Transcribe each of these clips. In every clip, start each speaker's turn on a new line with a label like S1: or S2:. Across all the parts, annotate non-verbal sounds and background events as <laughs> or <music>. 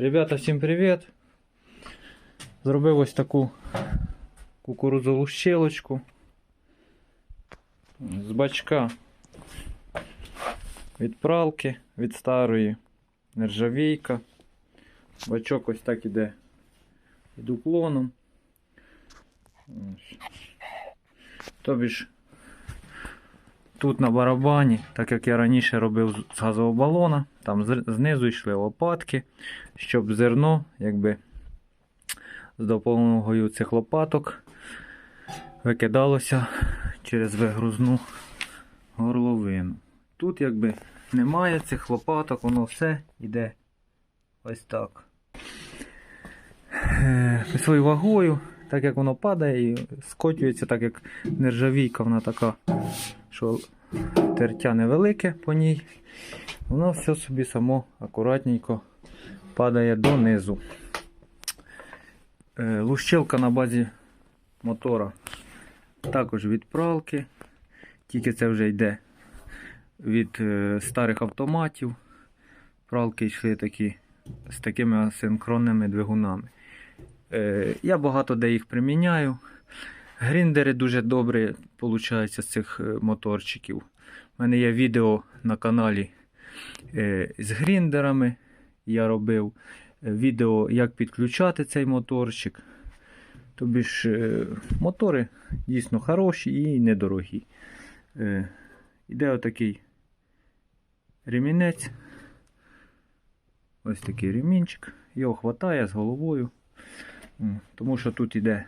S1: Ребята, всім привіт! Зробив ось таку кукурудзову щелочку з бачка від пралки, від старої нержавійка. Бачок ось так іде під уклоном. Тобі ж тут на барабані, так як я раніше робив з газового балона, там знизу йшли лопатки, щоб зерно, якби з допомогою цих лопаток викидалося через вигрузну горловину. Тут якби немає цих лопаток, воно все йде ось так. Е, Своєю вагою, так як воно падає і скочується, так як нержавійка, вона така, що тертя невелике по ній, воно все собі само акуратненько падає донизу. Е, Лущилка на базі мотора також від пралки, тільки це вже йде від е, старих автоматів. Пралки йшли такі з такими асинхронними двигунами. Е, Я багато де їх приміняю. Гріндери дуже добрі получаються з цих е, моторчиків. У мене є відео на каналі е, з гріндерами. Я робив е, відео, як підключати цей моторчик. Тобі ж мотори дійсно хороші і недорогі. Іде отакий ремінець. Ось такий ремінчик. Його хватає з головою. Тому що тут іде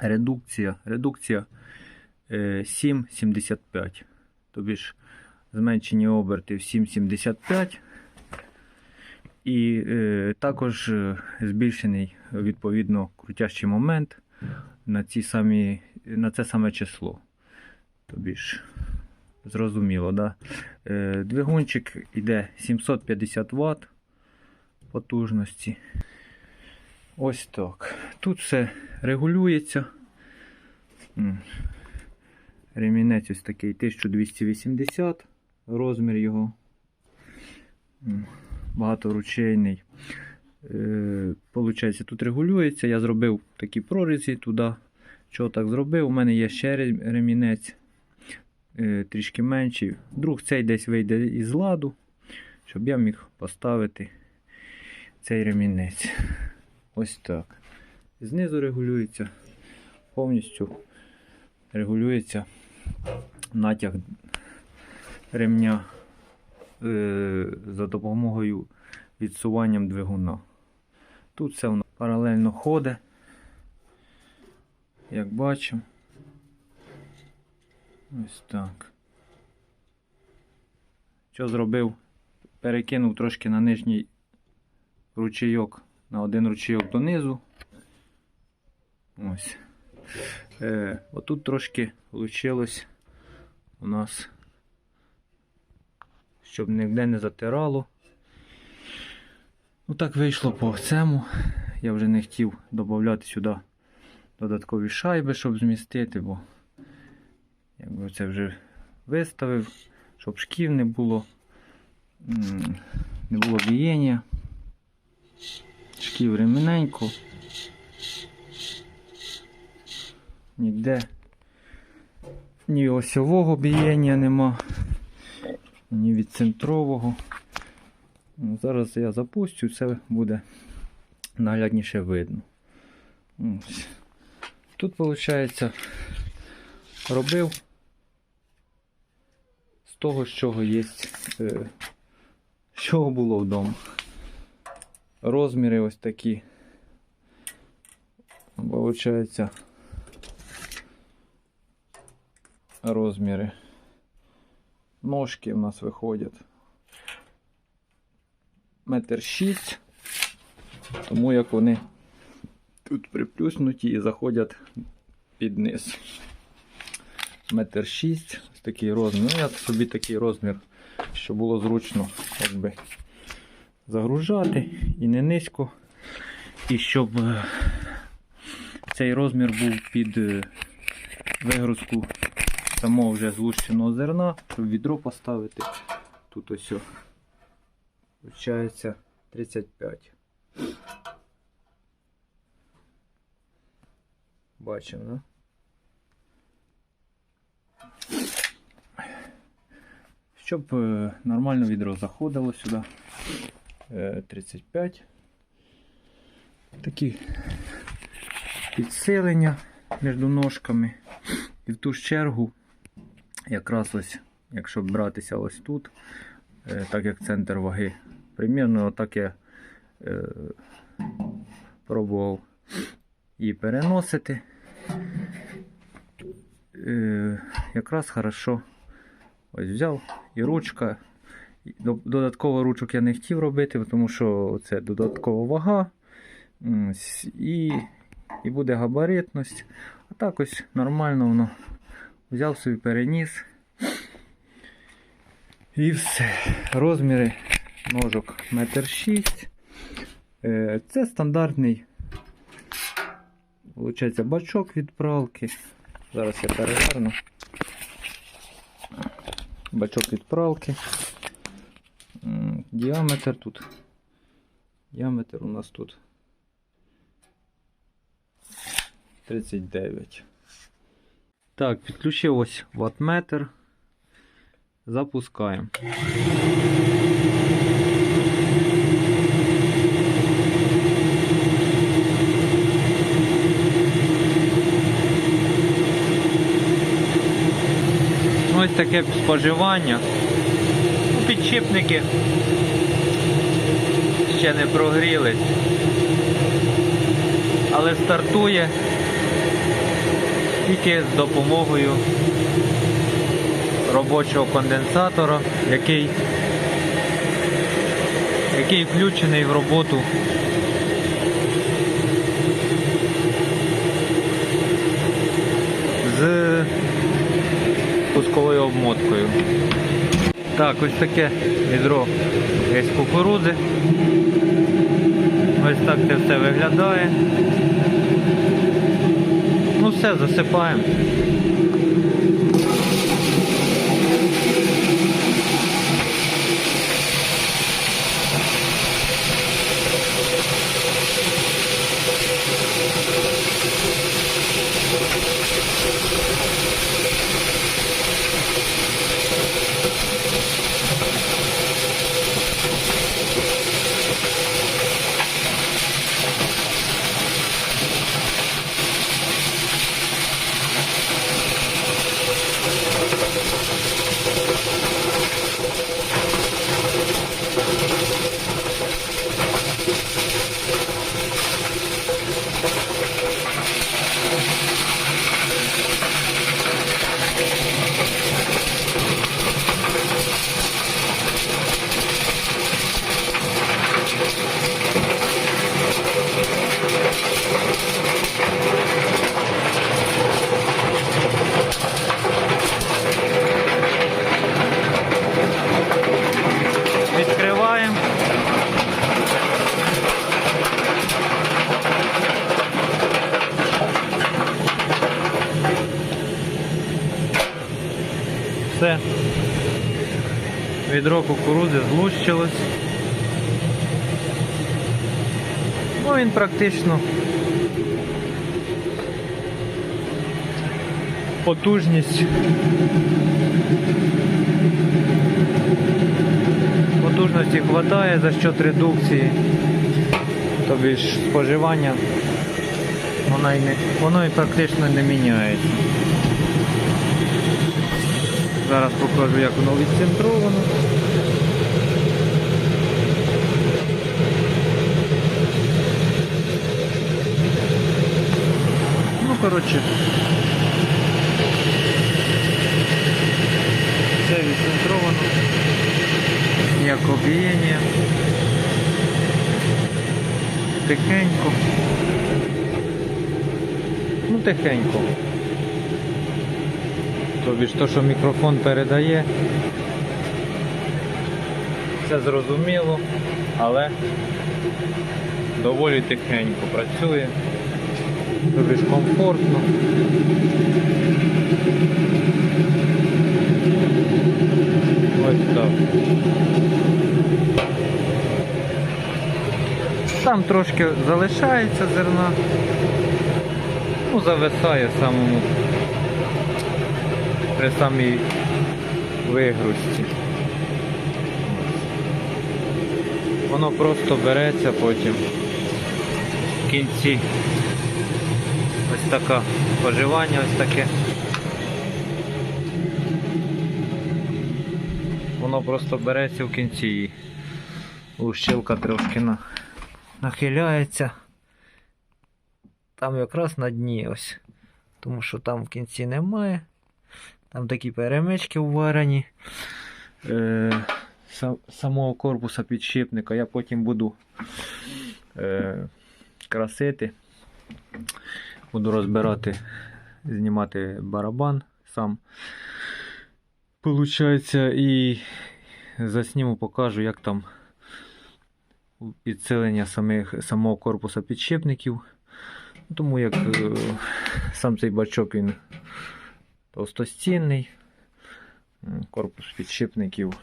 S1: редукція. Редукція е, 7,75. Тобі ж зменшені оберти в 7,75. І е, також е, збільшений відповідно крутящий момент на, ці самі, на це саме число. Тобі ж зрозуміло, да? Е, двигунчик іде 750 Вт потужності. Ось так. Тут все регулюється. Ремінець ось такий 1280 розмір його. Багаторучейний. Е, Получається, тут регулюється. Я зробив такі прорізі туди. Чого так зробив? У мене є ще ремінець е, трішки менший. Вдруг цей десь вийде із ладу, щоб я міг поставити цей ремінець. Ось так. Знизу регулюється, повністю регулюється натяг ремня е, за допомогою відсуванням двигуна. Тут все воно паралельно ходить, як бачимо. Ось так. Що зробив? Перекинув трошки на нижній ручейок, на один ручейок донизу. Ось. Е, отут трошки вийшло у нас, щоб ніде не затирало. Ну так вийшло по цьому. Я вже не хотів додати сюди додаткові шайби, щоб змістити, бо якби це вже виставив, щоб шків не було, не було бієння. Шків реміненько. Ніде ні осьового бієння нема, ні від центрового. Ну, Зараз я запустю, все буде наглядніше видно. Ось. Тут, виходить, робив з того, з чого є, е, з чого було вдома. Розміри ось такі. Получається розміри. Ножки в нас виходять. Метр шість. Тому як вони тут приплюснуті і заходять під низ. Метр шість. Ось такий розмір. Ну, я собі такий розмір, щоб було зручно якби, загружати і не низько. І щоб е, цей розмір був під е, вигрузку самого вже злущеного зерна, щоб відро поставити. Тут ось виходить 35. Бачимо, да? Щоб е, нормально відро заходило сюди. Е, 35. Такі підсилення між ножками. І в ту ж чергу, якраз ось, якщо братися ось тут, е, так як центр ваги, примірно так я е, пробував її переносити. Е, якраз хорошо ось взяв і ручка. І Додатково ручок я не хотів робити, тому що це додаткова вага. І, і буде габаритність. А так ось нормально воно взяв собі переніс. І все. Розміри ножок 1,6 м. Це стандартний Получається бачок від пралки. Зараз я переверну. Бачок від пралки. Діаметр тут. Діаметр у нас тут 39. Так, підключив ось ватметр. Запускаємо. Ось таке споживання. Підшипники ще не прогрілись. Але стартує тільки з допомогою робочого конденсатора, який, який включений в роботу з пусковою обмоткою. Так, ось таке відро з кукурудзи. Ось так це все виглядає. Ну все, засипаємо. Відкриваємо. Все. Відро кукурудзи злущилось. Ну він практично потужність. Потужності вистачає за счет редукції. Тобі ж споживання воно і, не, воно і практично не міняється. Зараз покажу, як воно відцентровано. Коротше. Все відцентровано. Ніякого біяння. Тихенько. Ну, тихенько. Тобі ж то, що мікрофон передає. Це зрозуміло, але доволі тихенько працює. Тобі ж комфортно. Ось так. Там трошки залишається зерна. Ну, зависає самому при самій вигрузці. Воно просто береться потім в кінці. Ось така поживання, ось таке. Воно просто береться в кінці і лущилка трошки на, нахиляється. Там якраз на дні ось. Тому що там в кінці немає. Там такі перемички уварені. Е, самого корпуса підшипника я потім буду е, красити. Буду розбирати, знімати барабан сам. Получається, і засніму, покажу, як там підсилення самих, самого корпуса підшипників. Тому як е, сам цей бачок він товстостінний, корпус підшипників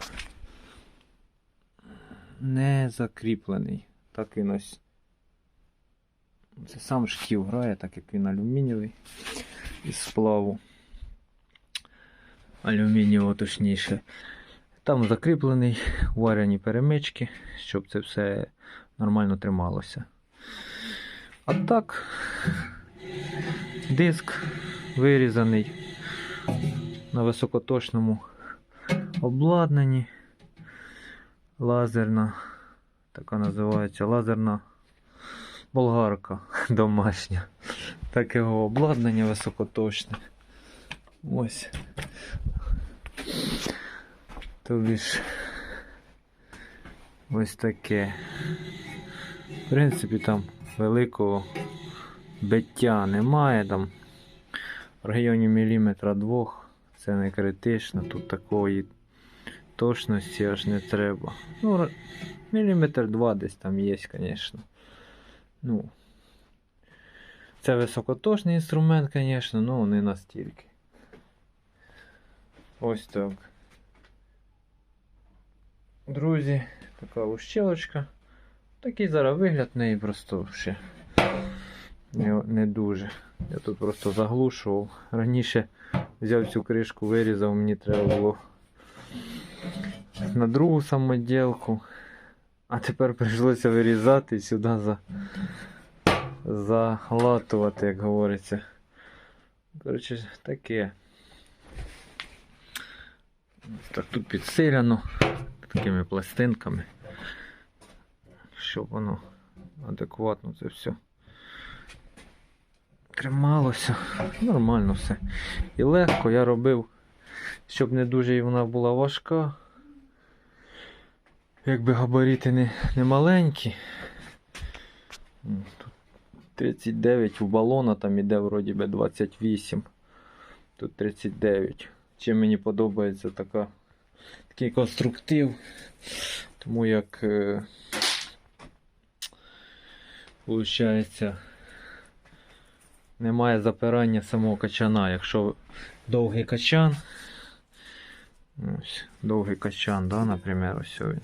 S1: не закріплений. Так він ось. Це сам шків грає, так як він алюмінієвий із сплаву. Алюмінієвого точніше. Там закріплений, варені перемички, щоб це все нормально трималося. А так, диск вирізаний на високоточному обладнанні. Лазерна, така називається лазерна болгарка <laughs> домашня. Таке обладнання високоточне. Ось. Тобі ж ось таке. В принципі, там великого биття немає. Там в районі міліметра двох. Це не критично, тут такої точності аж не треба. Ну, міліметр два десь там є, звісно. Ну, це високоточний інструмент, звісно, але не настільки. Ось так. Друзі, така ущелочка. Такий зараз вигляд в неї просто ще не, не дуже. Я тут просто заглушував. Раніше взяв цю кришку, вирізав, мені треба було на другу самоділку. А тепер прийшлося вирізати і сюди за, залатувати, як говориться. Коротше, таке. Так тут підсиляно такими пластинками, щоб воно адекватно це все трималося. Нормально все. І легко я робив, щоб не дуже вона була важка. Якби габарити не, не маленькі. Тут 39 у балона там іде вроді би 28. Тут 39. Чим мені подобається така, такий конструктив. Тому як е, Получається, немає запирання самого качана. Якщо довгий качан, ось, довгий качан, да, наприклад, ось він.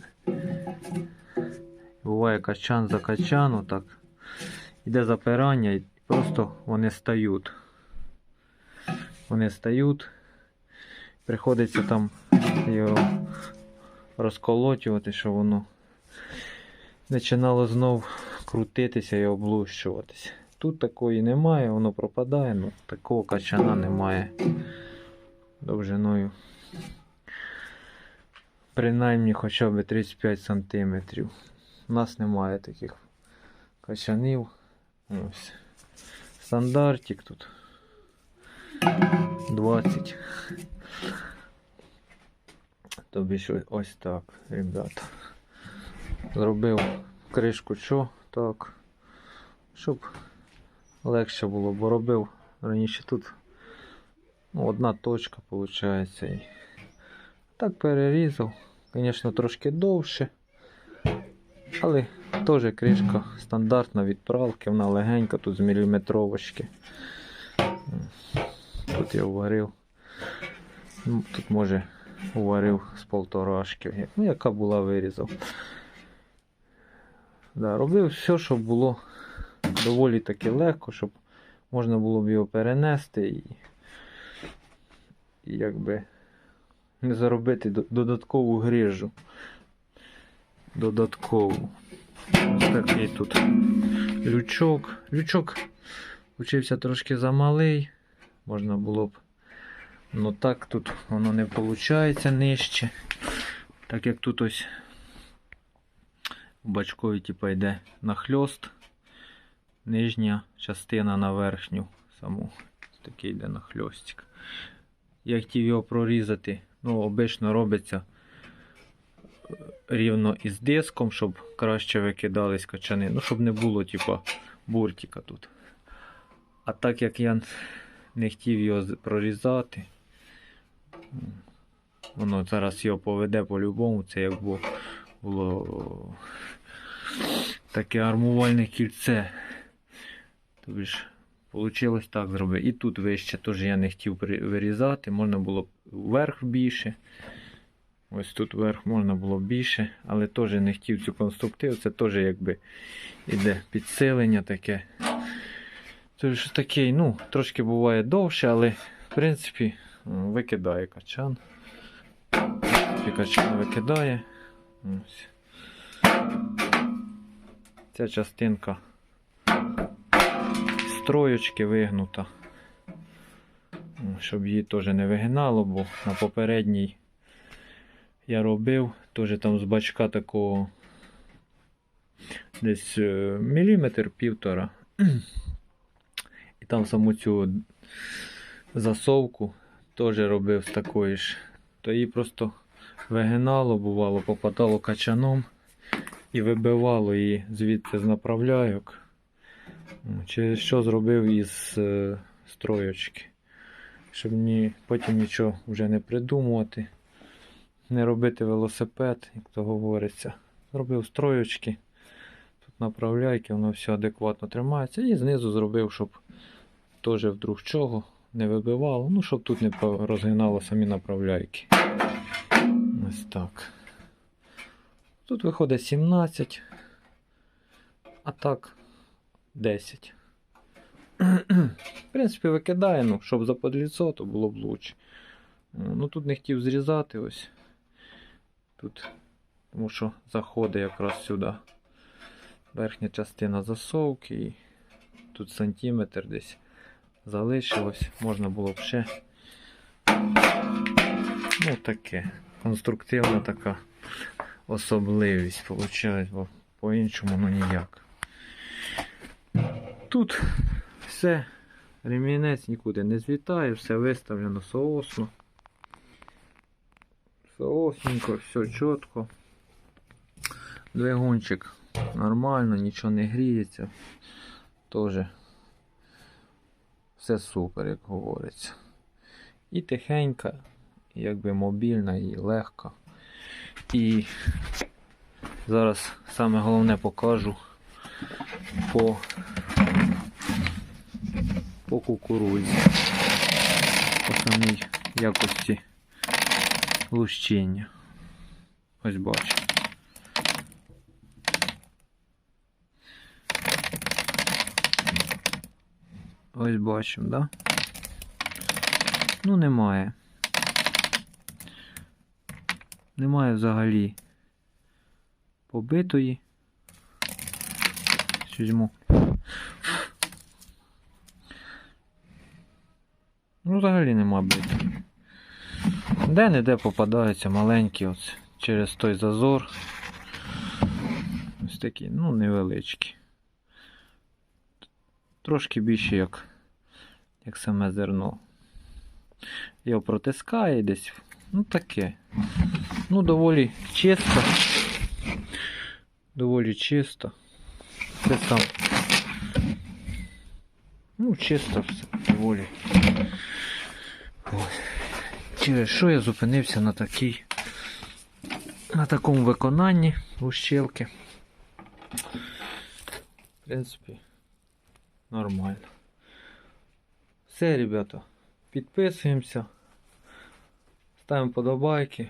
S1: Буває качан за качан, отак. Іде запирання і просто вони стають. Вони стають. Приходиться там його розколотювати, щоб воно починало знов крутитися і облущуватися. Тут такої немає, воно пропадає, ну такого качана немає довжиною. Принаймні хоча б 35 см. У нас немає таких качанів. Ось. Стандартик тут 20. Тобі що ось так, ребята. Зробив кришку що так, щоб легше було, бо робив раніше тут ну, одна точка виходить. Так перерізав. Звісно, трошки довше. Але теж кришка стандартна відправки, вона легенька, тут з міліметровочки. Тут я уварив. Ну, Тут може уварив з полторашки. Ну, яка була вирізав. Да, робив все, щоб було доволі таки легко, щоб можна було б його перенести і, і якби не заробити додаткову грижу. Додаткову. Ось такий тут лючок. Лючок учився трошки замалий. Можна було б. Ну так тут воно не виходить нижче. Так як тут ось у бачкові типа йде нахльост. Нижня частина на верхню саму. Такий йде нахльостик. Я хотів його прорізати. Ну, обично робиться рівно із диском, щоб краще викидались качани. Ну, щоб не було, типа, буртика тут. А так як я не хотів його прорізати, воно зараз його поведе по-любому, це як було, таке армувальне кільце. Тобі вийшло так зробити. І тут вище теж я не хотів вирізати, можна було вверх більше. Ось тут вверх можна було більше, але теж не хотів цю конструктиву. Це теж якби іде підсилення таке. Тож такий, ну, трошки буває довше, але в принципі викидає качан. Качан викидає. Ось. Ця частинка строєчки вигнута. Щоб її теж не вигинало, бо на попередній я робив, теж там з бачка такого десь е, міліметр півтора. <clears throat> І там саму цю засовку теж робив з такої ж. То її просто вигинало, бувало, попадало качаном і вибивало її звідти з направляйок. Через що зробив із е, строєчки. Щоб ні, потім нічого вже не придумувати, не робити велосипед, як то говориться. Зробив строєчки. Тут направляйки, воно все адекватно тримається. І знизу зробив, щоб теж вдруг чого не вибивало. Ну, щоб тут не розгинало самі направляйки. Ось так. Тут виходить 17, а так 10. В принципі, викидає, ну, щоб за подліцо, то було б лучше. Ну тут не хотів зрізати ось. Тут, тому що заходить якраз сюди верхня частина засовки і тут сантиметр десь залишилось. Можна було б ще. Ну таке. Конструктивна така особливість виходить, бо по-іншому ну ніяк. Тут все, ремінець нікуди не злітає, все виставлено соосно. Соосненько, все чітко. Двигунчик нормально, нічого не гріється. Тоже все супер, як говориться. І тихенька, якби мобільна, і легка. І зараз саме головне покажу по, по кукурудзі. По самій якості лущення. Ось бачу. Ось бачимо, да? Ну, немає. Немає взагалі побитої. Що візьму. Ну, взагалі нема битої. Де-не-де попадаються маленькі ось через той зазор. Ось такі, ну, невеличкі. Трошки більше, як, як саме зерно. Його протискає десь. Ну таке. Ну, доволі чисто. Доволі чисто. Це сам. Ну, чисто все, доволі. Ось. Через що я зупинився на такій. На такому виконанні ущелки. В принципі, нормально. Все, ребята, підписуємося, ставимо подобайки.